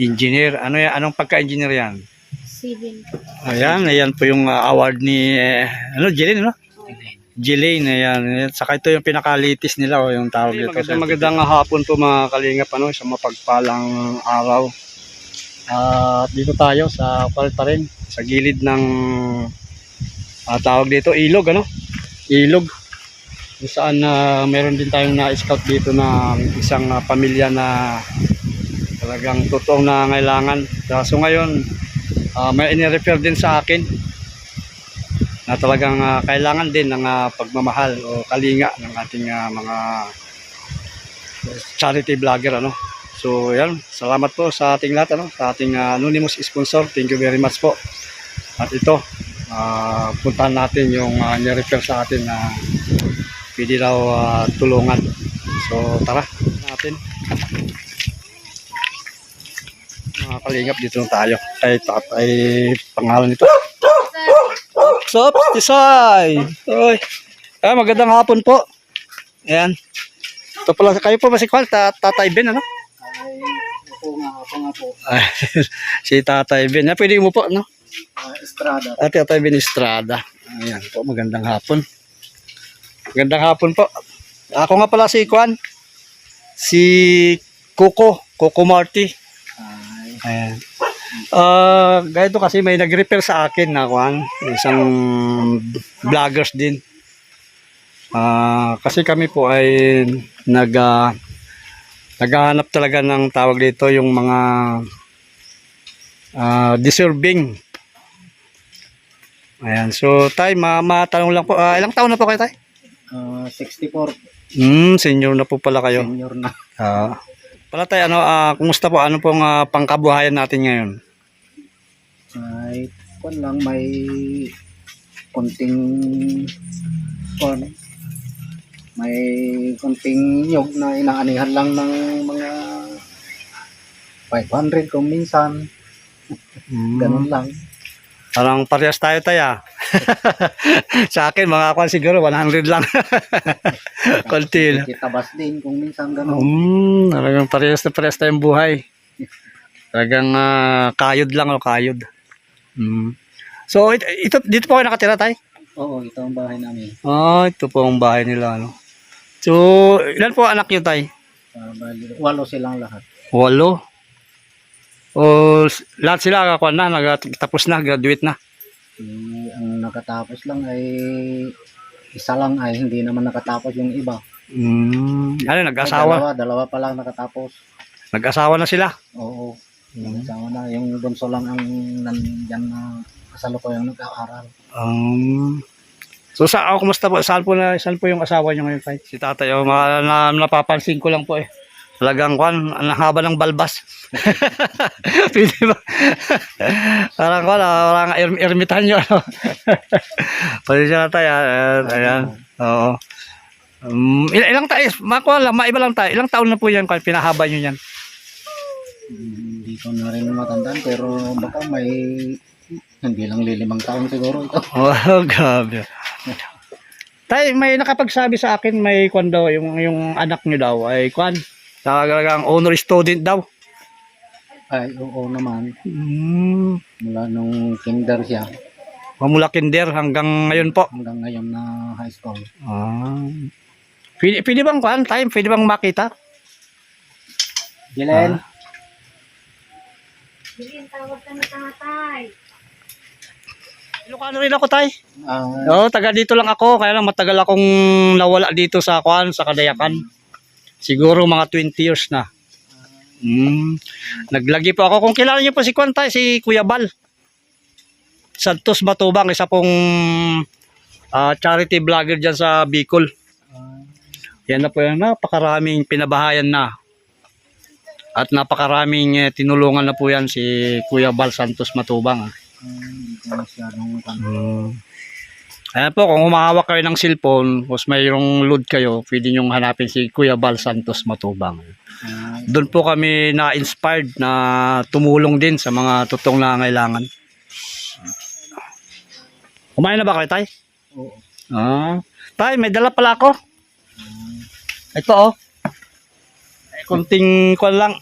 Engineer. Ano yan? Anong pagka-engineer yan? Civil. Ayan, ayan po yung uh, award ni, eh, ano, Jeline, no? Jelaine, ayan. ayan. Saka ito yung pinakalitis nila, oh, yung tawag dito. Magandang, magandang hapon po mga kalingap, ano, sa mapagpalang araw. At dito tayo sa Kual pa rin, sa gilid ng ah, tawag dito, ilog, ano? Ilog. Kung saan na meron din tayong na-scout dito na isang ah, pamilya na talagang totoong nangailangan. So ngayon, ah, may inirefer din sa akin na talagang ah, kailangan din ng ah, pagmamahal o kalinga ng ating ah, mga charity vlogger ano. So yan, salamat po sa ating lahat ano, sa ating ah, anonymous sponsor. Thank you very much po. At ito, ah, puntahan natin yung uh, nirefer sa atin na pwede daw ah, tulungan. So tara natin. Mga kalingap dito na tayo. Kay tatay pangalan nito. Up, Tisay? Oy. Ah, magandang hapon po. Ayan. Ito pala, kayo po ba si Kwal? Ta Tatay Ben, ano? Ay, si Tatay Ben. Ah, pwede mo po, no? Estrada. At Tatay Ben Estrada. Ayan po, magandang hapon. Magandang hapon po. Ako nga pala si Kwan. Si Coco. Coco Marty. Ay, Ayan. Ah, ganito kasi may nag-repair sa akin na kwan, isang vloggers din. Ah, kasi kami po ay nag ah, naghahanap talaga ng tawag dito yung mga ah, deserving. Ayan, so tay, ma matanong lang po, ah, ilang taon na po kayo tay? uh, 64. Hmm, senior na po pala kayo. Senior na. Ah. pala tay, ano, ah, kumusta po? Ano pong ah, pangkabuhayan natin ngayon? Ay, kung lang may konting kon may konting nyog na inaanihan lang ng mga 500 kung minsan. Hmm. Ganun lang. Parang parehas tayo tayo. sa akin, mga kwan siguro, 100 lang. Konti lang. Kitabas din kung minsan ganun. Hmm, talagang parehas na parehas tayong buhay. Talagang ah, kayod lang o kayod. Hmm. So, it, ito, dito po kayo nakatira tayo? Oo, ito ang bahay namin. Ah, ito po ang bahay nila. Ano? So, ilan po anak nyo tayo? Uh, bali, walo silang lahat. Walo. O, lahat sila kakuan na, nagtapos na, graduate na. Eh, ang nakatapos lang ay isa lang ay hindi naman nakatapos yung iba. Hmm. Ano, Ay, nag-asawa? Dalawa, dalawa pa lang nakatapos. Nag-asawa na sila. Oo. Hmm. Nag-asawa na. Yung bunso lang ang nandyan na kasalukuyang nag-aaral. Um, so sa ako kumusta po? Saan po na saan po yung asawa niyo ngayon, Tay? Si Tatay, oh, na, napapansin ko lang po eh. Talagang kwan, ang haba ng balbas. Pwede ba? parang kwan, ah, parang erm, ermitan nyo. Ano? Pwede siya na tayo. Ayan. ayan. Oo. Um, il- ilang tayo, makuha lang, maiba lang tayo. Ilang taon na po yan, kwan, pinahaba nyo yan. Hindi ko na rin matandaan pero baka may hindi lang lilimang taon siguro ito. Oh, grabe. Tay, may nakapagsabi sa akin may kwan daw yung yung anak niyo daw ay kwan. Talagang honor student daw. Ay, oo naman. Mm, Mula nung kinder siya mula kinder hanggang ngayon po. hanggang ngayon na high school. Ah. Pwede, pwede bang kwan? Time, pwede bang makita? Jilen, Bilin, tawag ka na tatay. Ilocano rin ako, tay. ah, Oo, taga dito lang ako. Kaya lang matagal akong nawala dito sa kwan, sa Kadayakan. Siguro mga 20 years na. Mm. Naglagi po ako. Kung kilala niyo po si Kwan tay, si Kuya Bal. Santos Matubang, isa pong ah, charity vlogger dyan sa Bicol. Yan na po yan. Napakaraming pinabahayan na. At napakaraming eh, tinulungan na po yan si Kuya Bal Santos Matubang. ah. Mm. Ayan po, kung humahawak kayo ng cellphone, tapos mayroong load kayo, pwede nyong hanapin si Kuya Bal Santos Matubang. ah, Doon po kami na-inspired na tumulong din sa mga totoong nangangailangan. Kumain na ba kayo, Tay? oo. Ah. Tay, may dala pala ako. Ito, oh. Eh, kunting kwan lang.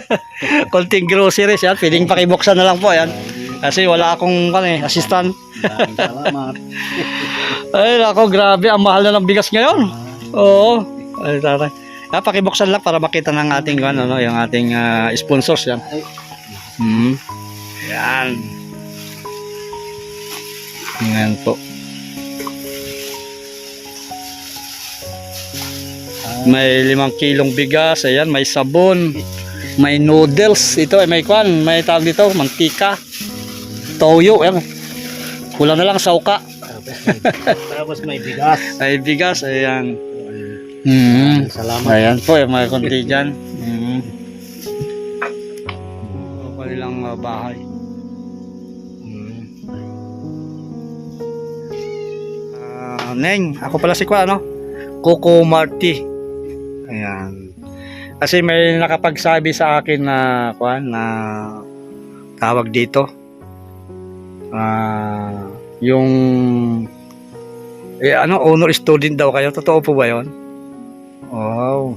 Konting groceries yan. Pwedeng pakibuksan na lang po yan. Kasi wala akong ano, eh, assistant. Salamat. Ay, nako, grabe. Ang mahal na ng bigas ngayon. Oo. Ay, tatay. Ah, pakibuksan lang para makita ng ating ano, no, yung ating ah, sponsors yan. Hmm. Yan. Yan po. May limang kilong bigas, ayan, may sabon, may noodles, ito ay may kwan, may tawag dito, mantika, toyo, ayan. Kulang na lang sauka. tapos may, tapos may bigas. Ay bigas, ayan. Hmm. Salamat. Ayan po, yung mga konti dyan. Mm. Ito pa nilang uh, bahay. Mm. Ah, Neng, ako pala si Kwa, ano? Coco Marty. Ayan. Kasi may nakapagsabi sa akin na, Kwa, na tawag dito. Ah, yung eh, ano, honor student daw kayo. Totoo po ba yon? Wow.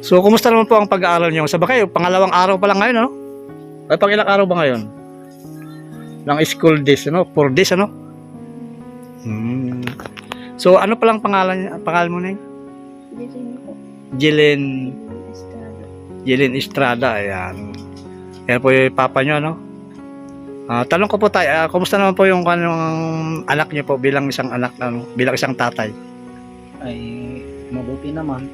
So, kumusta naman po ang pag-aaral niyo? Sa kayo, pangalawang araw pa lang ngayon, ano? Ay, pang ilang araw ba ngayon? Ng school days, ano? Four days, ano? Hmm. So, ano palang pangalan, pangalan mo na yun? Po. Jillian, Estrada. Jillian Estrada, ayan. Yan po yung papa niyo, ano? Ah, tanong ko po tayo, ah, kumusta naman po yung anong anak niyo po bilang isang anak, ano, bilang isang tatay? Ay, mabuti naman.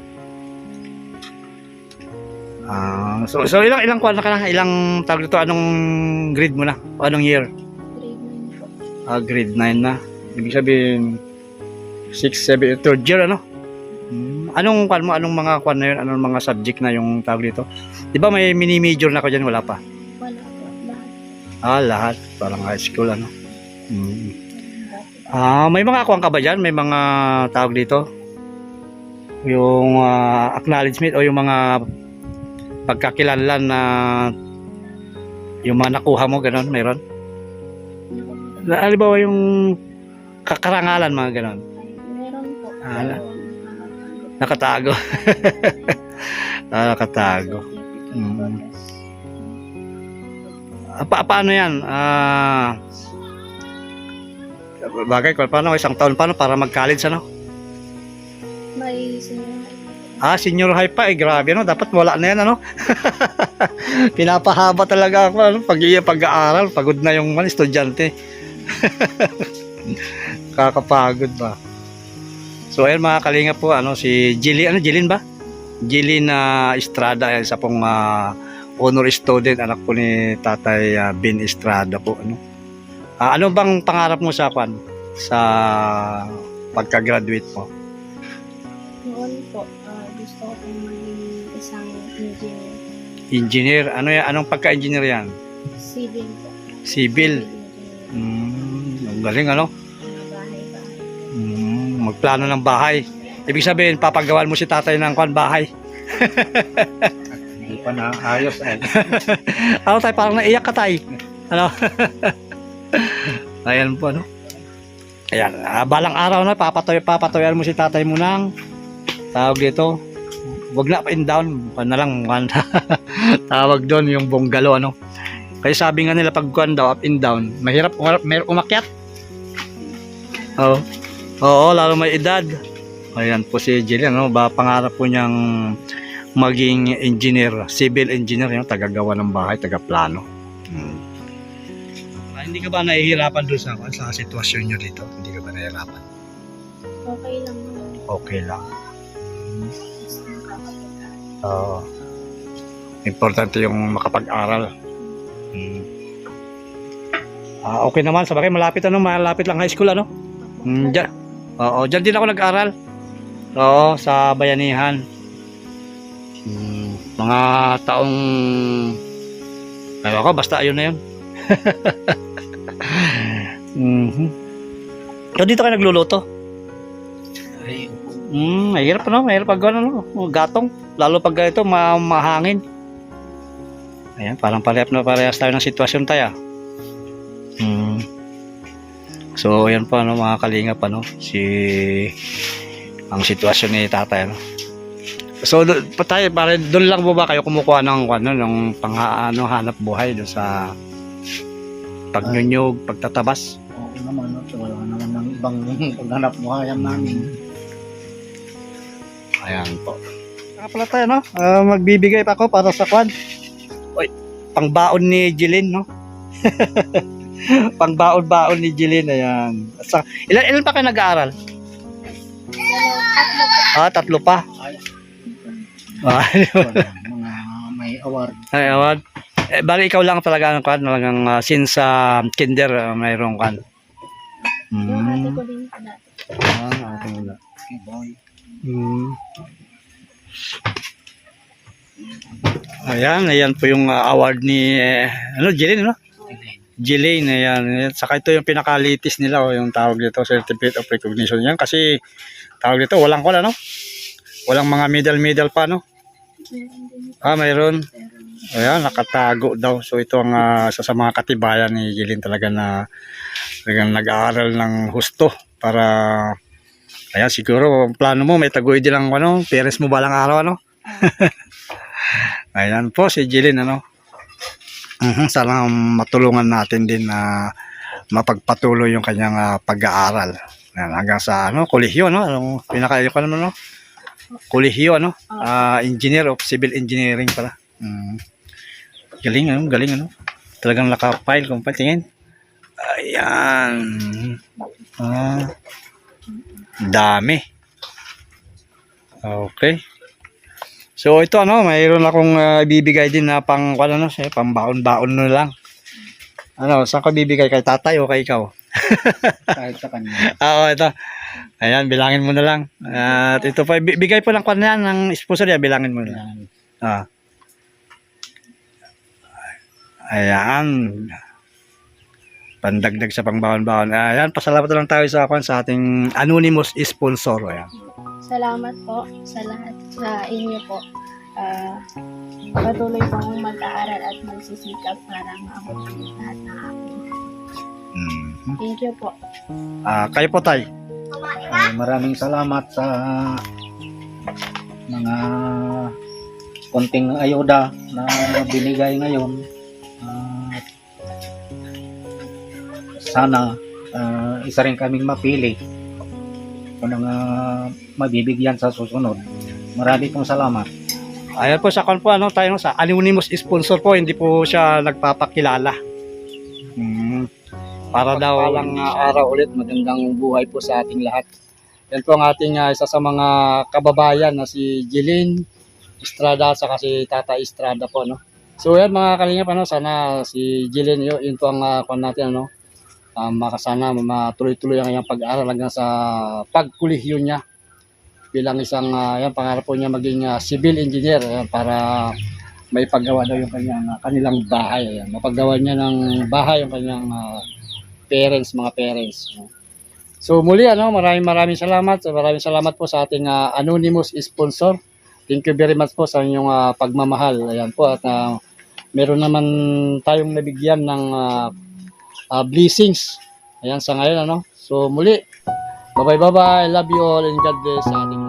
Ah, so, so ilang ilang kuwan na ka na? Ilang tawag dito anong grade mo na? O anong year? Grade 9 po. Ah, grade 9 na. Ibig sabihin 6, 7, third year ano? Hmm. Anong kwan mo? Anong mga kwan na yun? Anong mga subject na yung tawag dito? Di ba may mini major na ako dyan? Wala pa. Ah, lahat. Parang high school ano? Dati. Ah, may mga kwan ka ba dyan? May mga tawag dito? Yung ah, acknowledgement o yung mga pagkakilanlan na yung mga nakuha mo, ganon, mayroon? Na- Halimbawa yung kakarangalan, mga ganon. Meron po. Ah, Nakatago. ah, nakatago. Mm. Ah, pa paano yan? Ah, bagay paano isang taon paano para mag-college ano? May senior Ah, senior high pa eh, grabe ano, dapat wala na yan ano. Pinapahaba talaga ako ano, pag pag-aaral, pagod na yung mga estudyante. Kakapagod ba? So ayun mga kalinga po, ano si Jilly, ano Jilin ba? Jilin na Estrada, ayan, isa pong ah, honor student, anak po ni Tatay ah, Bin Estrada po, ano. Ah, ano bang pangarap mo sa kwan? Sa pagka-graduate mo? Noon po, ah, gusto ko pong maging isang engineer. Engineer, ano yan? Anong pagka-engineer yan? Civil po. Civil. Mm, ang galing ano? Bahay-bahay. Mm, magplano ng bahay. Ibig sabihin, papagawan mo si tatay ng kwan bahay. Hindi pa na ayos eh. Ano tayo, parang naiyak ka tay. Ano? Ayan po, ano? Ayan, ah, balang araw na, papatoy, papatoyan mo si tatay mo ng tawag dito. Wag na up and down, na lang, tawag doon yung bungalo, ano? Kaya sabi nga nila, pag kwan daw, up and down, mahirap, umarap, mahirap umakyat. Oo. Oo, lalo may edad. Ayan po si Jillian, ano? Ba, pangarap po niyang maging engineer, civil engineer, yung tagagawa ng bahay, tagaplano. Hmm. Ah, hindi ka ba nahihirapan doon sa, sa sitwasyon nyo dito? Hindi ka ba nahihirapan? Okay lang. Okay lang. Nakakapag Oo. importante yung makapag-aral. Hmm. Ah, okay naman, sa bagay, malapit ano, malapit lang high school ano? Hmm, dyan. Oo, dyan din ako nag-aral. Oo, sa Bayanihan. Hmm, mga taong Ewan ko, basta ayun na yun. mhm. Ikaw dito kayo nagluluto? Ay, Hmm, mahirap no, mahirap pag ano, no, gatong, lalo pag ito ma mahangin. Ayan, parang parehas na parehas tayo ng sitwasyon tayo. Hmm. So, ayan po ano mga kalingap ano, si ang sitwasyon ni tatay ano. So, do, patay, pare, doon lang po ba kayo kumukuha ng ano, ng pang ano, hanap buhay doon sa pagnyunyog, pagtatabas? Oo naman, no? So, wala naman ng ibang paghanap buhayan namin. Ayan po. Saka pala tayo, no? Ah, magbibigay pa ako para sa kwan. Oy, pangbaon ni Jeline, no? pangbaon-baon ni Jeline, ayan. Sa, ilan, ilan pa kayo nag-aaral? Tatlo. Ah, tatlo pa. Ay, Ah, wala, mga may award. ay, awan. Eh, bali ikaw lang talaga ang kwan, talagang ah, since sa kinder uh, mayroong kwan. Yung ate Mm. Ah, ating wala. Okay, boy. Mm. Ayan, ayan po yung ah, award ni eh, ano, Jeline, no? Jeline, ayan. Saka ito yung pinakalitis nila, oh, yung tawag dito, Certificate of Recognition. Yan kasi, tawag dito, walang wala, no? Walang mga medal-medal pa, no? Ah, mayroon. Ayan, nakatago daw. So ito ang ah, isa sa mga katibayan ni Jeline talaga na talagang nag-aaral ng husto para ayan siguro plano mo may taguy din ang ano, parents mo balang araw ano. ayan po si Jeline ano. Mhm, sana matulungan natin din na mapagpatuloy yung kanyang ah, pag-aaral. Hanggang sa ano, kolehiyo no, ano, pinaka ko naman no. Kolehiyo ano, ah, engineer of civil engineering pala. Mm. Galing ano, galing ano. Talagang naka-file kung patingin. Ayan. Ah. Dami. Okay. So ito ano, mayroon akong ah, ibibigay din na pang ano no, eh, pang baon-baon na lang. Ano, saan ko bibigay kay tatay o kay ikaw? Kahit sa kanya. Ah, oh, ito. Ayan, bilangin mo na lang. At ito pa, bi- bigay po lang kwan yan ng sponsor yan, bilangin mo na lang. Ah. Ayan. Pandagdag sa pangbaon-baon. Ayan, pasalamat na lang tayo sa kwan sa ating anonymous sponsor. Ayan. salamat po sa lahat sa inyo po. Ah, patuloy po akong mag-aaral at magsisikap para maabot ang lahat ng. Mhm. Thank you po. Ah, kayo po tay. Ay, maraming salamat sa mga konting ayuda na binigay ngayon. At sana ah, isa rin kaming mapili kung ang ah, mabibigyan sa susunod. Marami pong salamat. Ayan po sa kwan po ano tayo sa anonymous sponsor po, hindi po siya nagpapakilala. Para daw lang araw ulit, magandang buhay po sa ating lahat. Yan po ang ating ah, isa sa mga kababayan na si Jeline Estrada sa si Tata Estrada po no. So yan mga kalingap ano, sana si Jeline yun, yun po ang uh, natin ano. Um, makasana matuloy-tuloy ang kanyang pag-aaral hanggang sa pagkulihiyon niya bilang isang ah, yan pangarap po niya maging ah, civil engineer ayan, para may paggawa daw yung kanyang ah, kanilang bahay ayan. mapaggawa niya ng bahay yung kanyang ah, parents mga parents. So muli ano maraming maraming salamat. Maraming salamat po sa ating ah, anonymous sponsor. Thank you very much po sa inyong ah, pagmamahal. Ayan po at ah, meron naman tayong nabigyan ng ah, ah, blessings. Ayan sa ngayon ano. So muli Bye bye bye bye. Love you all and God bless sa ating